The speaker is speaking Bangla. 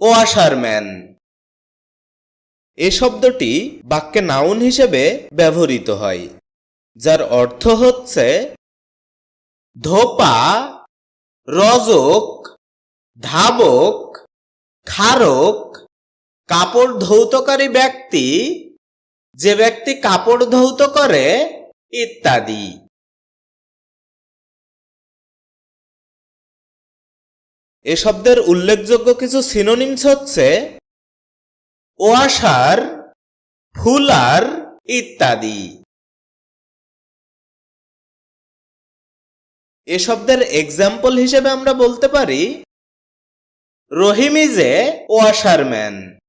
ওয়াশারম্যান এ শব্দটি বাক্যে নাউন হিসেবে ব্যবহৃত হয়, যার অর্থ হচ্ছে, ধোপা, রজক, ধাবক, খারক, কাপড় ধৌতকারী ব্যক্তি, যে ব্যক্তি কাপড় ধৌত করে, ইত্যাদি। এ শব্দের উল্লেখযোগ্য কিছু সিনোনিমস হচ্ছে ওয়াশার ফুলার ইত্যাদি। এ শব্দের এক্সাম্পল হিসেবে আমরা বলতে পারি রহিম ইজ এ ওয়াশারম্যান